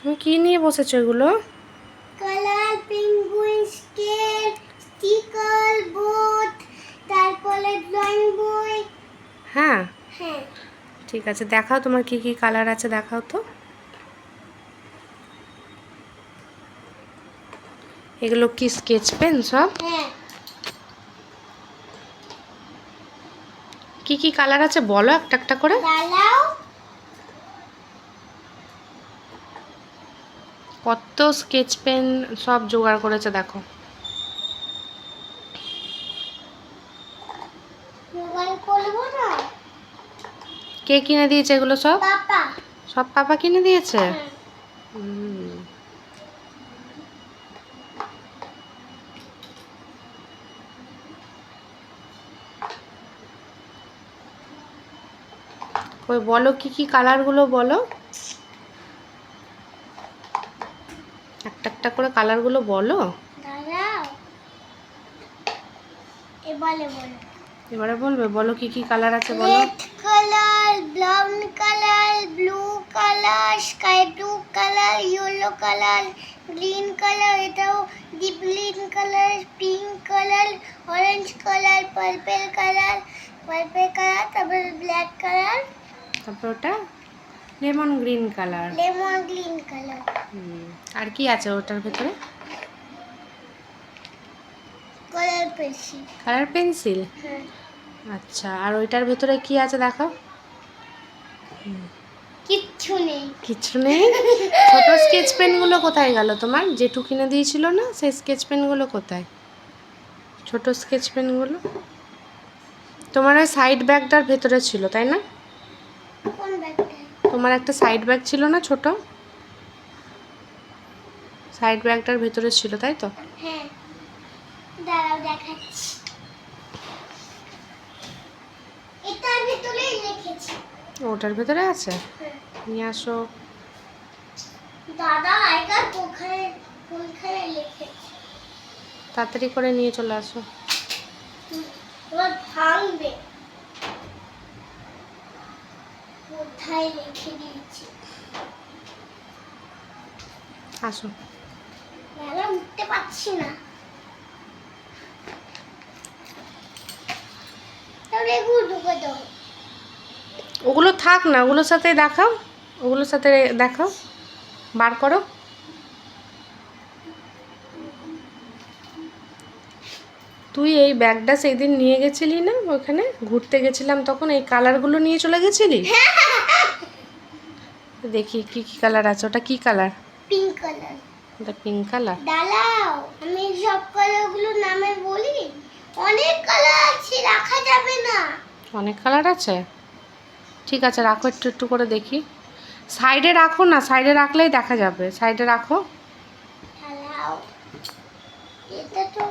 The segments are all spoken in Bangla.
তুমি কি নিয়ে বসেছো এগুলো? Colour penguin scale sticker board তারপরে ড্রয়িং বই। হ্যাঁ? হ্যাঁ। ঠিক আছে দেখাও তোমার কি কি কালার আছে দেখাও তো। এগুলো কি স্কেচ পেন সব? হ্যাঁ। কি কি কালার আছে বলো একটা একটা করে দাঁড়াও কত স্কেচ পেন সব জোগাড় করেছে দেখো। কে কিনে দিয়েছে এগুলো সব? সব পাপা কিনে দিয়েছে? হ্যাঁ। ওই বলো কি কি কালারগুলো বলো? একটা করে কালারগুলো বলো। এবারে বলবে বলো কি কি কালার আছে বলো। Colour brown colour blue colour sky blue colour yellow colour green colour এটাও deep green colour pink colour orange colour purple colour purple colour তারপর ব্ল্যাক কালার তারপর ওটা lemon green colour. Lemon green colour. আর কি আছে ওটার ভেতরে? Colour pencil. Colour pencil? হ্যাঁ। আচ্ছা আর ওইটার ভেতরে কি আছে দেখো? কিচ্ছু নেই। কিছু নেই? ছোট স্কেচ পেনগুলো কোথায় গেল তোমার? জেঠু কিনে দিয়েছিল না সেই স্কেচ পেনগুলো কোথায়? ছোট স্কেচ পেনগুলো? তোমার ওই সাইড ব্যাগটার ভেতরে ছিল তাই না? তোমার একটা সাইড ব্যাগ ছিল না ছোট? সাইড ব্যাগটার ভেতরে ছিল তাই তো? হ্যাঁ। দাঁড়াও দেখাচ্ছি। এটার ভিতরেই লিখেছি ওটার ভেতরে আছে? হ্যাঁ। নিয়ে আসো। দাদা লিখেছি তাড়াতাড়ি করে নিয়ে চলে আসো। ভাঙবে। কোথায় দিয়েছি? আসো। উঠতে পারছি না। ওগুলো থাক না ওগুলোর সাথে দেখাও। ওগুলোর সাথে দেখাও। বার করো। তুই এই ব্যাগটা সেই দিন নিয়ে গেছিলি না ওখানে? ঘুরতে গেছিলাম তখন এই কালারগুলো নিয়ে চলে গেছিলি? দেখি কি কি কালার আছে? ওটা কি কালার পিঙ্ক কালার ওটা পিঙ্ক কালার দাঁড়াও আমি সব কালারগুলোর নামে বলি। অনেক কালার আছে রাখা যাবে না। অনেক কালার আছে? ঠিক আছে রাখো একটু একটু করে দেখি। সাইডে রাখো না সাইডে রাখলেই দেখা যাবে। সাইডে রাখো। এটা তো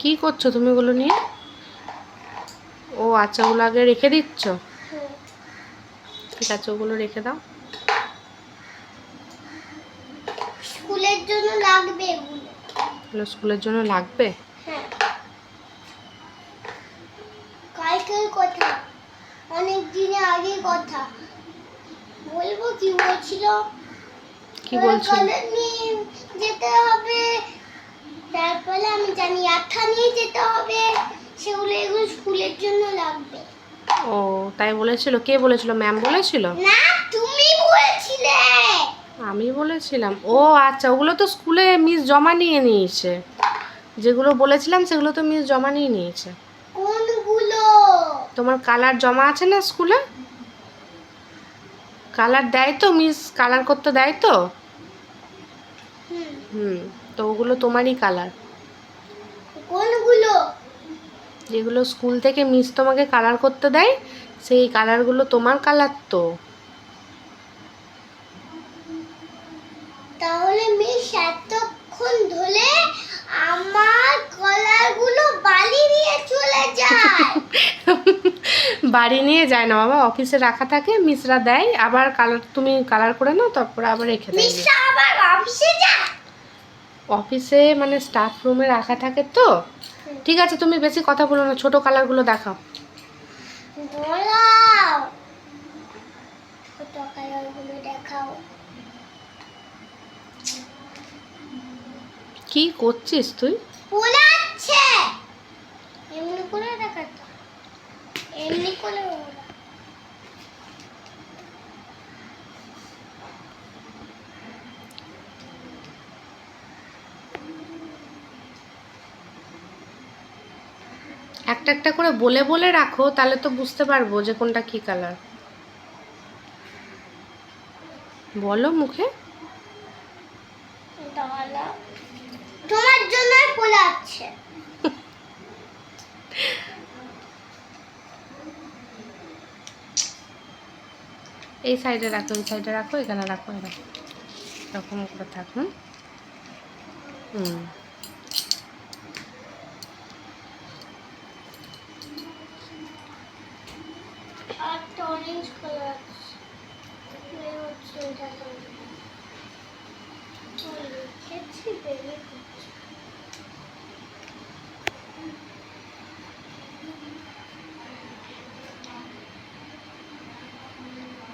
কি করছ তুমি ওগুলো নিয়ে? ও আচ্ছা ওগুলো আগে রেখে দিচ্ছ? ঠিক আছে ওগুলো রেখে দাও। স্কুলের জন্য লাগবে এগুলো। স্কুলের জন্য লাগবে? হ্যাঁ। কালকের কথা অনেক দিনে আগে কথা। বলব কি বলছিল? কি বলছো কলের নিয়ে যেতে হবে তারপরে আমি জানি আঠা নিয়ে যেতে হবে। সেগুলো এগুলো স্কুলের জন্য লাগবে। ও তাই বলেছিল? কে বলেছিল? ম্যাম বলেছিল? না তুমি বলেছিলে। আমি বলেছিলাম। ও আচ্ছা ওগুলো তো স্কুলে মিস জমা নিয়ে নিয়েছে। যেগুলো বলেছিলাম সেগুলো তো মিস জমা নিয়ে নিয়েছে। কোনগুলো? তোমার কালার জমা আছে না স্কুলে? কালার দেয় তো মিস? কালার করতে দেয় তো? হুম। হুম। তো ওগুলো তোমারই কালার কোনগুলো? যেগুলো স্কুল থেকে মিস তোমাকে কালার করতে দেয় সেই কালারগুলো তোমার কালার তো। তাহলে মিস এতক্ষণ ধরে আমার কলারগুলো বালি নিয়ে চলে যায়। বাড়ি নিয়ে যায় না বাবা অফিসে রাখা থাকে মিসরা দেয় আবার কালার তুমি কালার করে নাও তারপরে আবার রেখে দেয়। মিসটা আবার অফিসে যায়? অফিসে মানে স্টাফ রুমে রাখা থাকে তো? ঠিক আছে তুমি বেশি কথা বলো না ছোট কালারগুলো দেখাও। কি করছিস তুই? পোলাচ্ছে। এমনি করে দেখাতো। এমনি করে একটা একটা করে বলে বলে রাখো তাহলে তো বুঝতে পারব যে কোনটা কি কালার বলো মুখে। তোমার পোলাচ্ছে এই সাইডে রাখো এই সাইডে রাখো এখানে রাখো এরকম করে থাকুন। হুম হুম আর একটা অরেঞ্জ কালার আছে মনে হচ্ছে এটা কালার লিখেছি বেরিয়ে পড়ছে।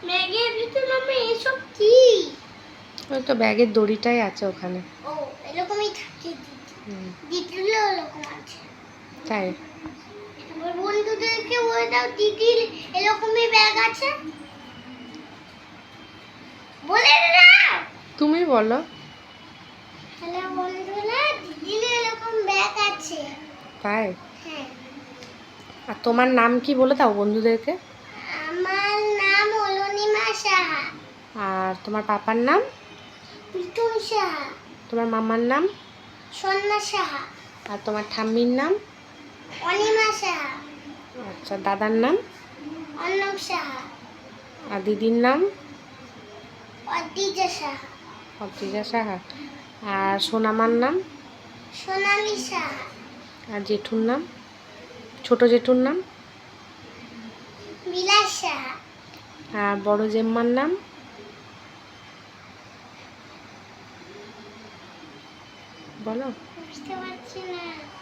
ম্যাগির ভিতরে আমি এসব কি ওই তো ব্যাগের দড়িটাই আছে ওখানে। ও এরকমই থাকে হুম, এরকম আছে। তাই। আমার বন্ধুদেরকে বলে দাও দিদির এরকমই ব্যাগ আছে? বলে তুমি বলো। হ্যালো বন্ধুরা দিদির এরকম ব্যাগ আছে। তাই? হ্যাঁ। আর তোমার নাম কি বলে দাও বন্ধুদেরকে? আমার নাম অলনিমা সাহা। আর তোমার পাপার নাম? মিঠুন সাহা। তোমার মামার নাম? সন্না সাহা। আর তোমার ঠাম্মির নাম? অনিমা সাহা। আচ্ছা দাদার নাম? অন্নব সাহা। আর দিদির নাম? অদ্দিজা সাহা। অর্তিজা সাহা। আর সোনামার নাম? সোনালি সাহা। আর জেঠুর নাম? ছোট জেঠুর নাম? বিলাস সাহা। আর বড় জেম্মার নাম? বলো।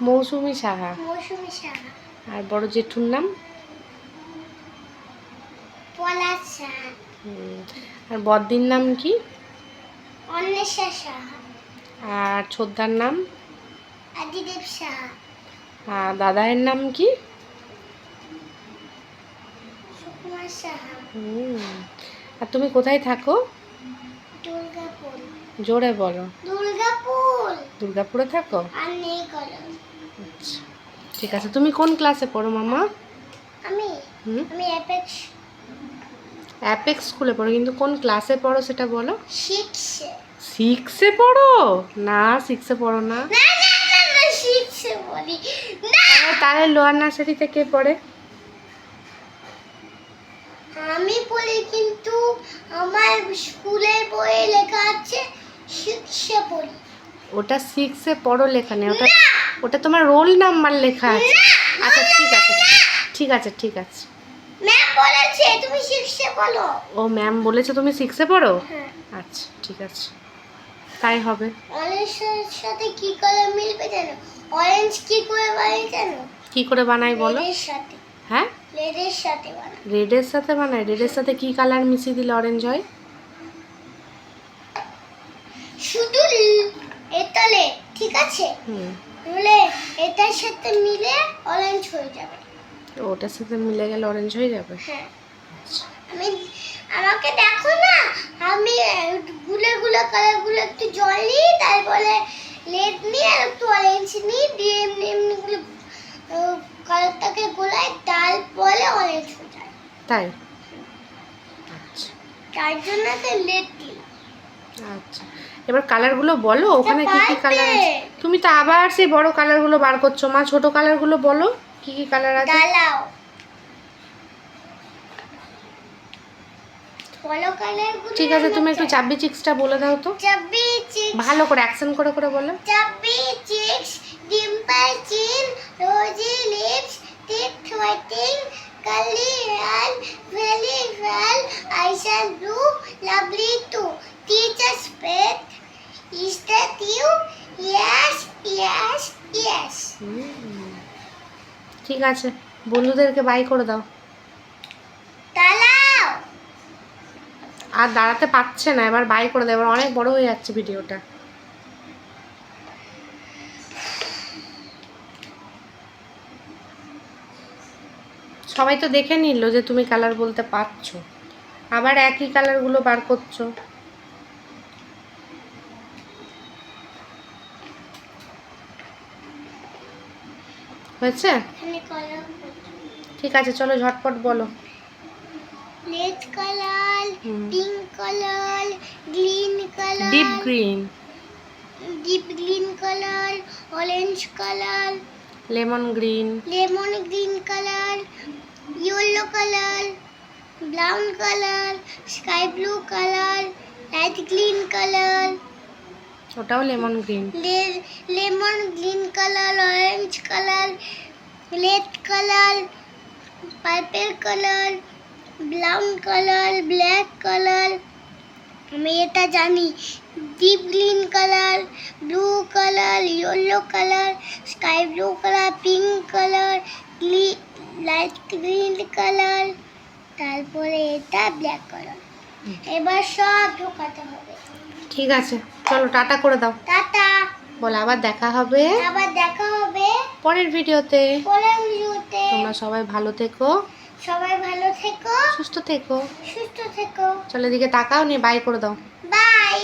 মৌসুমি সাহা। মৌসুমি সাহা। আর বড় জেঠুর নাম? পলাশ সাহা। আর বদ্দির নাম কি? অন্বেষা সাহা। আর ছোদ্দার নাম? আদিদেব সাহা। আর দাদায়ের নাম কি? সুকুমার সাহা। হুম, আর তুমি কোথায় থাকো? দুর্গাপুর। জোরে বলো। দুর্গাপুর দুর্গাপুরে থাকো? আচ্ছা ঠিক আছে। তুমি কোন ক্লাসে পড়ো মামা? আমি? আমি অ্যাপেক্স অ্যাপেক্স স্কুলে পড়ো কিন্তু কোন ক্লাসে পড়ো সেটা বলো। শিখছে সিক্সে পড়ো? না সিক্সে পড়ো না। তাহলে- লোয়ার নার্সারিতে কে পড়ে। আমি বলি কিন্তু আমার স্কুলের শিখছে বলি। ওটা সিক্সে পড়ো লেখা নেই ওটা ওটা তোমার রোল নাম্বার লেখা আছে। আচ্ছা ঠিক আছে ঠিক আছে ঠিক আছে। ম্যাম বলেছে তুমি শিখছে বলো। ও ম্যাম বলেছে তুমি সিক্সে পড়ো? হ্যাঁ। আচ্ছা ঠিক আছে। তাই হবে। অরেঞ্জের সাথে কি কালার মিলবে জানো? অরেঞ্জ কি করে বানাই জানো? কি করে বানাই বলো? সাথে। হ্যাঁ? লেডের সাথে বানাই রেডের সাথে বানাই রেডের সাথে কি কালার মিশিয়ে দিলে অরেঞ্জ হয়? শুধু এতলে ঠিক আছে? বলে এটার সাথে মিলে অরেঞ্জ হয়ে যাবে। ওটার সাথে মিলে গেলে অরেঞ্জ হয়ে যাবে? হ্যাঁ। আমি আমাকে দেখো না আমি গুলে গুলো কালারগুলো একটু জল নিই তারপরে লেড নিয়ে আর একটু অরেঞ্জ নিই দিয়ে এমনি এমনি গুলো কালারটাকে গোলাই তারপরে অরেঞ্জ হয়ে যায় তাই? তার জন্য তো লেড দিলাম। আচ্ছা। এবার কালারগুলো বলো ওখানে কি কি কালার আছে? তুমি তো আবার সেই বড় কালারগুলো বার করছ। মা ছোট কালারগুলো বলো কি কি কালার আছে? ঠিক আছে তুমি একটু চাবি চিক্সটা বলে দাও তো। চাবি চিক্স ভালো করে অ্যাকশন করে করে বলো। Chubby cheeks dimple chin rosy lips teeth within curly hair very well eyes are blue lovely too teachers pet that you yes yes yes hmm ঠিক আছে বন্ধুদেরকে বাই করে দাও। আর দাঁড়াতে পারছে না এবার বাই করে দাও এবার অনেক বড় হয়ে যাচ্ছে ভিডিওটা। সবাই তো দেখে নিল যে তুমি কালার বলতে পারছ। আবার একই কালারগুলো বার করছ। হয়েছে? ঠিক আছে চলো ঝটপট বলো। Red colour. Pink colour green colour. Deep green. Deep green colour orange colour. Lemon green. Lemon green colour yellow colour brown colour sky blue colour light green colour. ওটাও lemon green. Lemon green colour, orange colour, red colour, purple colour, brown colour, black colour. আমি এটা জানি। Deep green colour, blue colour, yellow colour, sky blue colour, pink colour light green colour. তারপরে এটা ব্ল্যাক কালার। এবার সব ঢোকাতে হবে। ঠিক আছে চলো টাটা করে দাও। টাটা। বলে আবার দেখা হবে। আবার দেখা হবে। পরের ভিডিওতে। পরের ভিডিওতে। তোমরা সবাই ভালো থেকো। সবাই ভালো থেকো। সুস্থ থেকো। সুস্থ থেকো। চলো এদিকে তাকাও নিয়ে বাই করে দাও। বাই।